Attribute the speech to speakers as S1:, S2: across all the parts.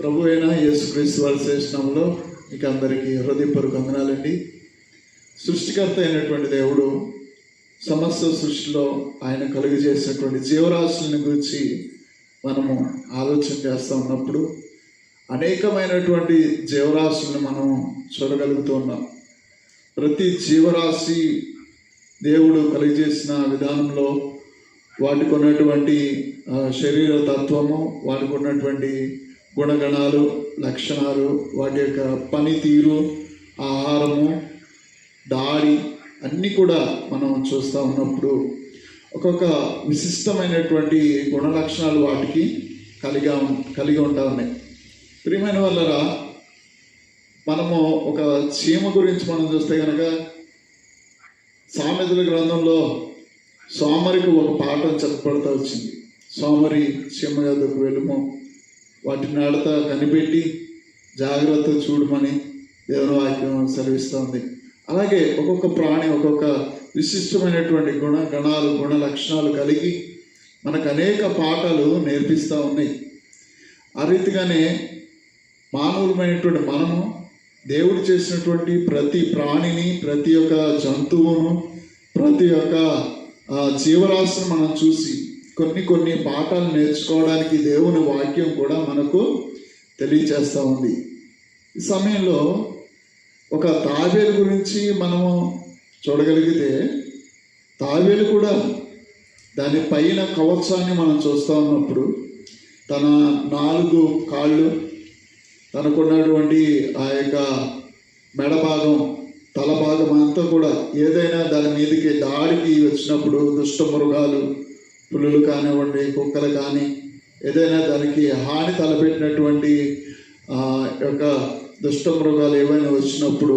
S1: ప్రభు అయిన యేసుక్రీస్తు వారి శ్రేష్టంలో మీకు అందరికీ హృదయపూర్వక వందనాలండి. సృష్టికర్త అయినటువంటి దేవుడు సమస్త సృష్టిలో ఆయన కలుగు చేసినటువంటి జీవరాశులను గురించి మనము ఆలోచన చేస్తూ ఉన్నప్పుడు అనేకమైనటువంటి జీవరాశులను మనం చూడగలుగుతూ ఉన్నాం. ప్రతి జీవరాశి దేవుడు కలిగజేసిన విధానంలో వాటికి ఉన్నటువంటి శరీర తత్వము వాటికి ఉన్నటువంటి గుణగణాలు లక్షణాలు వాటి యొక్క పనితీరు ఆహారము దారి అన్నీ కూడా మనం చూస్తూ ఉన్నప్పుడు ఒక్కొక్క విశిష్టమైనటువంటి గుణ లక్షణాలు వాటికి కలిగా కలిగి ఉంటా ఉన్నాయి. ప్రియమైన వల్లరా మనము ఒక చీమ గురించి మనం చూస్తే కనుక సామెతల గ్రంథంలో సోమరికి ఒక పాఠం చెప్పబడుతూ వచ్చింది. సోమరి చీమ యొద్దకు వెళ్ళము. వాటి నడత కనిపెట్టి జాగ్రత్త చూడమని దేవుని వాక్యం సెలవిస్తుంది. అలాగే ఒక్కొక్క ప్రాణి ఒక్కొక్క విశిష్టమైనటువంటి గుణ గణాలు గుణ లక్షణాలు కలిగి మనకు అనేక పాఠాలు నేర్పిస్తూ ఉన్నాయి. ఆ రీతిగానే మానవులమైనటువంటి మనము దేవుడు చేసినటువంటి ప్రతి ప్రాణిని ప్రతి ఒక్క జంతువును ప్రతి ఒక్క జీవరాశిని మనం చూసి కొన్ని కొన్ని పాఠాలు నేర్చుకోవడానికి దేవుని వాక్యం కూడా మనకు తెలియచేస్తూ ఉంది. ఈ సమయంలో ఒక తాబేలు గురించి మనము చూడగలిగితే తాబేలు కూడా దాని పైన కవచాన్ని మనం చూస్తూ ఉన్నప్పుడు తన నాలుగు కాళ్ళు తనకున్నటువంటి ఆ యొక్క మెడ భాగం తల భాగం అంతా కూడా ఏదైనా దాని మీదకి దాడికి వచ్చినప్పుడు దుష్ట మృగాలు పులులు కానివ్వండి కుక్కలు కానీ ఏదైనా దానికి హాని తలపెట్టినటువంటి యొక్క దుష్ట మృగాలు ఏవైనా వచ్చినప్పుడు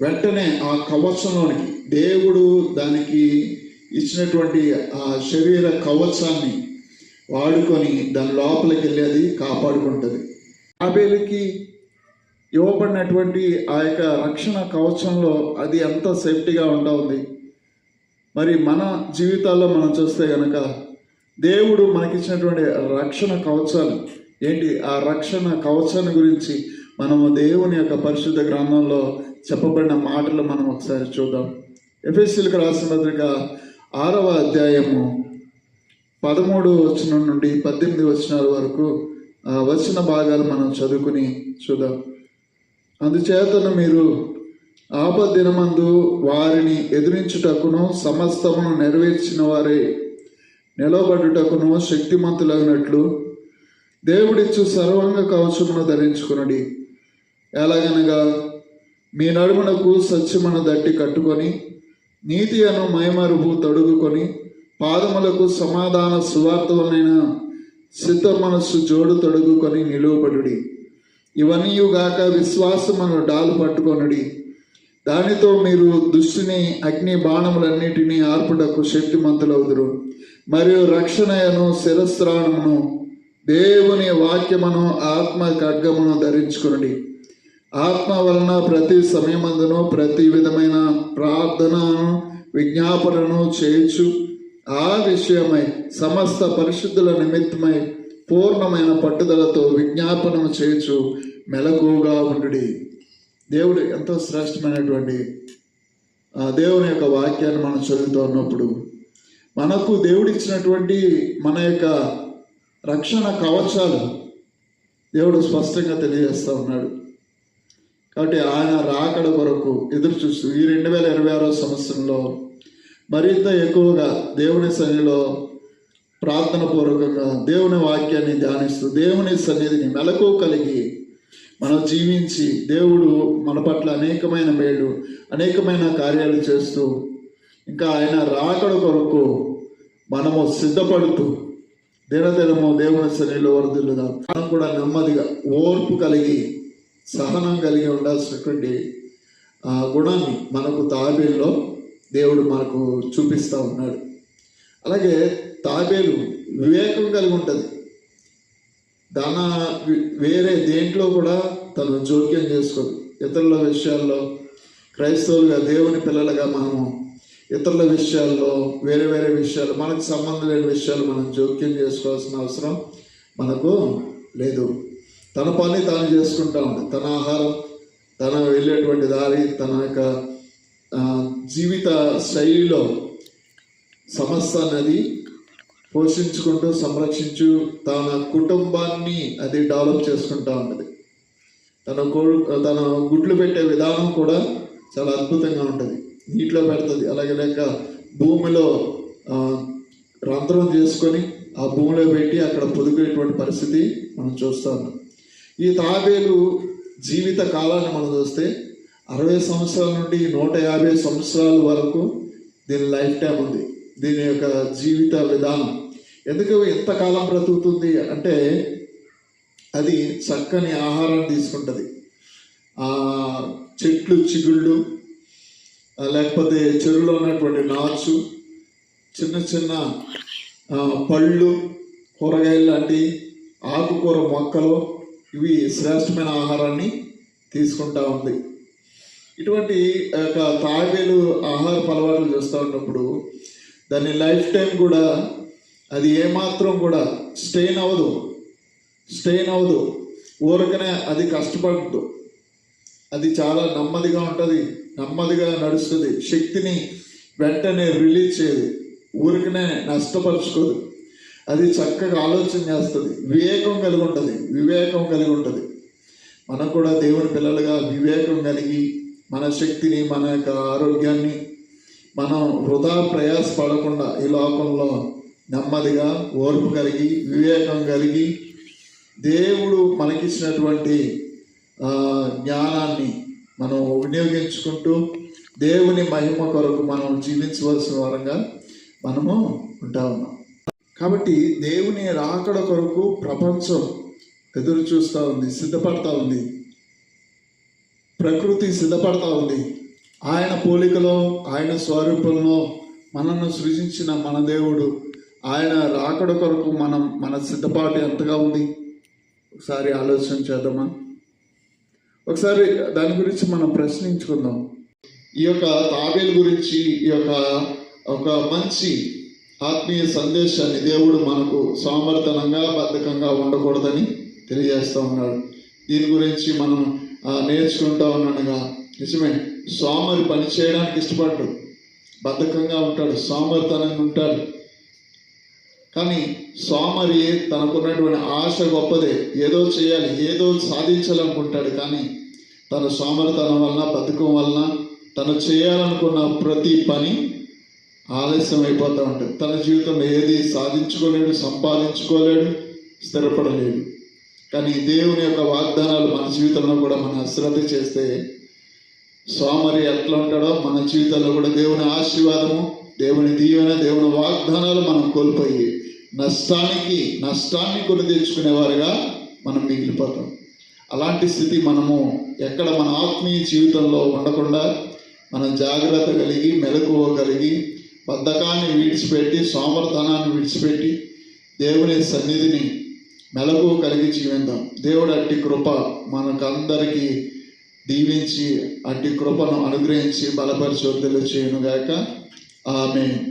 S1: వెంటనే ఆ కవచంలోనికి దేవుడు దానికి ఇచ్చినటువంటి ఆ శరీర కవచాన్ని వాడుకొని దాని లోపలికి వెళ్ళి అది కాపాడుకుంటుంది. ఆబేలికి ఇవ్వబడినటువంటి ఆ యొక్క రక్షణ కవచంలో అది ఎంత సేఫ్టీగా ఉంటుంది మరి మన జీవితాల్లో మనం చూస్తే కనుక దేవుడు మనకిచ్చినటువంటి రక్షణ కవచాలు ఏంటి? ఆ రక్షణ కవచాన్ని గురించి మనము దేవుని యొక్క పరిశుద్ధ గ్రంథంలో చెప్పబడిన మాటలు మనం ఒకసారి చూద్దాం. ఎఫ్ఎస్సీలకు రాసిన పత్రిక ఆరవ అధ్యాయము పదమూడు వచనం నుండి పద్దెనిమిది వచనాల వరకు వచ్చిన భాగాలు మనం చదువుకుని చూద్దాం. అందుచేతను మీరు ఆపదినమందు వారిని ఎదిరించుటకును సమస్తమును నెరవేర్చిన వారే నిలబడుటకును శక్తిమంతులైనట్లు దేవుడిచ్చు సర్వాంగ కవచమును ధరించుకునడి. ఎలాగనగా మీ నడుమునకు సత్యమును దట్టి కట్టుకొని నీతి అను మైమరుపు తొడుగుకొని పాదములకు సమాధాన సువార్తలైన సిద్ధ మనస్సు జోడు తొడుగుకొని నిలువబడుడి. ఇవన్నీ గాక విశ్వాసమును డాలు పట్టుకొనుడి. దానితో మీరు దుష్టిని అగ్ని బాణములన్నిటినీ ఆర్పుటకు శక్తిమంతులవుదురు. మరియు రక్షణయను శిరస్రాణమును దేవుని వాక్యమును ఆత్మ ఖడ్గమును ధరించుకుని ఆత్మ వలన ప్రతి సమయమందును ప్రతి విధమైన ప్రార్థనను విజ్ఞాపనను చేయొచ్చు ఆ విషయమై సమస్త పరిశుద్ధుల నిమిత్తమై పూర్ణమైన పట్టుదలతో విజ్ఞాపనం చేయొచ్చు మెలకుగా ఉండు దేవుడు ఎంతో శ్రేష్టమైనటువంటి ఆ దేవుని యొక్క వాక్యాన్ని మనం చదువుతూ ఉన్నప్పుడు మనకు దేవుడిచ్చినటువంటి మన యొక్క రక్షణ కవచాలు దేవుడు స్పష్టంగా తెలియజేస్తూ ఉన్నాడు. కాబట్టి ఆయన రాకడ కొరకు ఎదురు చూస్తూ ఈ రెండు వేల ఇరవై ఆరో సంవత్సరంలో మరింత ఎక్కువగా దేవుని సన్నిధిలో ప్రార్థన పూర్వకంగా దేవుని వాక్యాన్ని ధ్యానిస్తూ దేవుని సన్నిధిని మెలకు కలిగి మనం జీవించి దేవుడు మన పట్ల అనేకమైన మేలు అనేకమైన కార్యాలు చేస్తూ ఇంకా ఆయన రాకడ కొరకు మనము సిద్ధపడుతూ దినదినము దేవుని శనిలో వరదిల్లుదాం. మనం కూడా నెమ్మదిగా ఓర్పు కలిగి సహనం కలిగి ఉండాల్సినటువంటి ఆ గుణాన్ని మనకు తాబేల్లో దేవుడు మనకు చూపిస్తూ ఉన్నాడు. అలాగే తాబేలు వివేకం కలిగి ఉంటుంది. తన వేరే దేంట్లో కూడా తను జోక్యం చేసుకోదు. ఇతరుల విషయాల్లో క్రైస్తవులుగా దేవుని పిల్లలుగా మనము ఇతరుల విషయాల్లో వేరే వేరే విషయాలు మనకు సంబంధం లేని విషయాలు మనం జోక్యం చేసుకోవాల్సిన అవసరం మనకు లేదు. తన పని తాను చేసుకుంటా ఉంది. తన ఆహారం తన వెళ్ళేటువంటి దారి తన యొక్క జీవిత శైలిలో సమస్త అనేది పోషించుకుంటూ సంరక్షించు తన కుటుంబాన్ని అది డెవలప్ చేసుకుంటా ఉంటుంది. తన కోడు తన గుడ్లు పెట్టే విధానం కూడా చాలా అద్భుతంగా ఉంటుంది. నీటిలో పెడుతుంది. అలాగే లేక భూమిలో రంధ్రం చేసుకొని ఆ భూమిలో పెట్టి అక్కడ పొదుగునేటువంటి పరిస్థితి మనం చూస్తా ఈ తాబేలు జీవిత కాలాన్ని మనం చూస్తే అరవై సంవత్సరాల నుండి నూట యాభై సంవత్సరాల వరకు దీని లైఫ్ టైం ఉంది. దీని యొక్క జీవిత విధానం. ఎందుకు ఎంతకాలం బ్రతుకుతుంది అంటే అది చక్కని ఆహారం తీసుకుంటుంది. చెట్లు చిగుళ్ళు లేకపోతే చెరువులో ఉన్నటువంటి నాచు చిన్న చిన్న పళ్ళు కూరగాయలు లాంటి ఆకుకూర మొక్కలు ఇవి శ్రేష్టమైన ఆహారాన్ని తీసుకుంటా ఉంది. ఇటువంటి యొక్క తాబేలు ఆహార అలవాట్లు చేస్తూ ఉన్నప్పుడు దాని లైఫ్ టైం కూడా అది ఏమాత్రం కూడా స్టెయిన్ అవ్వదు. స్టెయిన్ అవ్వదు. ఊరకనే అది కష్టపడదు. అది చాలా నెమ్మదిగా ఉంటుంది. నెమ్మదిగా నడుస్తుంది. శక్తిని వెంటనే రిలీజ్ చేయదు. ఊరికనే నష్టపరుచుకోదు. అది చక్కగా ఆలోచన చేస్తుంది. వివేకం కలిగి ఉంటుంది. వివేకం కలిగి ఉంటుంది. మనం కూడా దేవుని పిల్లలుగా వివేకం కలిగి మన శక్తిని మన యొక్క ఆరోగ్యాన్ని మనం వృధా ప్రయాస పడకుండా ఈ లోకంలో నెమ్మదిగా ఓర్పు కలిగి వివేకం కలిగి దేవుడు మనకిచ్చినటువంటి జ్ఞానాన్ని మనం వినియోగించుకుంటూ దేవుని మహిమ కొరకు మనం జీవించవలసిన వారంగా మనము ఉంటా ఉన్నాం కాబట్టి దేవుని రాకడ కొరకు ప్రపంచం ఎదురు చూస్తూ ఉంది సిద్ధపడతా ఉంది. ప్రకృతి సిద్ధపడతా ఉంది. ఆయన పోలికలో ఆయన స్వరూపంలో మనల్ని సృజించిన మన దేవుడు ఆయన రాకడ కొరకు మనం మన సిద్ధపాటు ఎంతగా ఉంది? ఒకసారి ఆలోచన చేద్దామా? ఒకసారి దాని గురించి మనం ప్రశ్నించుకుందాం. ఈ యొక్క తాబేలు గురించి ఈ యొక్క ఒక మంచి ఆత్మీయ సందేశాన్ని దేవుడు మనకు సామర్థనంగా బద్ధకంగా ఉండకూడదని తెలియజేస్తూ ఉన్నాడు. దీని గురించి మనం ఆ, నేర్చుకుంటా ఉన్నాడుగా నిజమే. సోమరి పని చేయడానికి ఇష్టపడ్డు బద్ధకంగా ఉంటాడు సోమరితనంగా ఉంటాడు. కానీ సోమరి తనకున్నటువంటి ఆశ గొప్పదే. ఏదో చేయాలి ఏదో సాధించాలనుకుంటాడు కానీ తన సోమరితనం వలన బద్ధకం వలన తను చేయాలనుకున్న ప్రతి పని ఆలస్యం అయిపోతూ ఉంటుంది. తన జీవితంలో ఏది సాధించుకోలేడు సంపాదించుకోలేడు స్థిరపడలేడు. కానీ దేవుని యొక్క వాగ్దానాలు మన జీవితంలో కూడా మనం అశ్రద్ధ చేస్తే సోమరి ఎట్లా ఉంటాడో మన జీవితంలో కూడా దేవుని ఆశీర్వాదము దేవుని దీవెన దేవుని వాగ్దానాలు మనం కోల్పోయి నష్టానికి నష్టాన్ని కొని తెచ్చుకునేవారుగా మనం మిగిలిపోతాం. అలాంటి స్థితి మనము ఎక్కడ మన ఆత్మీయ జీవితంలో ఉండకుండా మనం జాగ్రత్త కలిగి మెలకువ కలిగి బద్ధకాన్ని విడిచిపెట్టి సోమర్థనాన్ని విడిచిపెట్టి దేవుని సన్నిధిని మెలకువ కలిగి జీవిద్దాం దేవుడు అట్టి కృప మనకందరికీ దీవించి అట్టి కృపను అనుగ్రహించి బలపరిచి వద్దలు చేయను గాక. ఆమె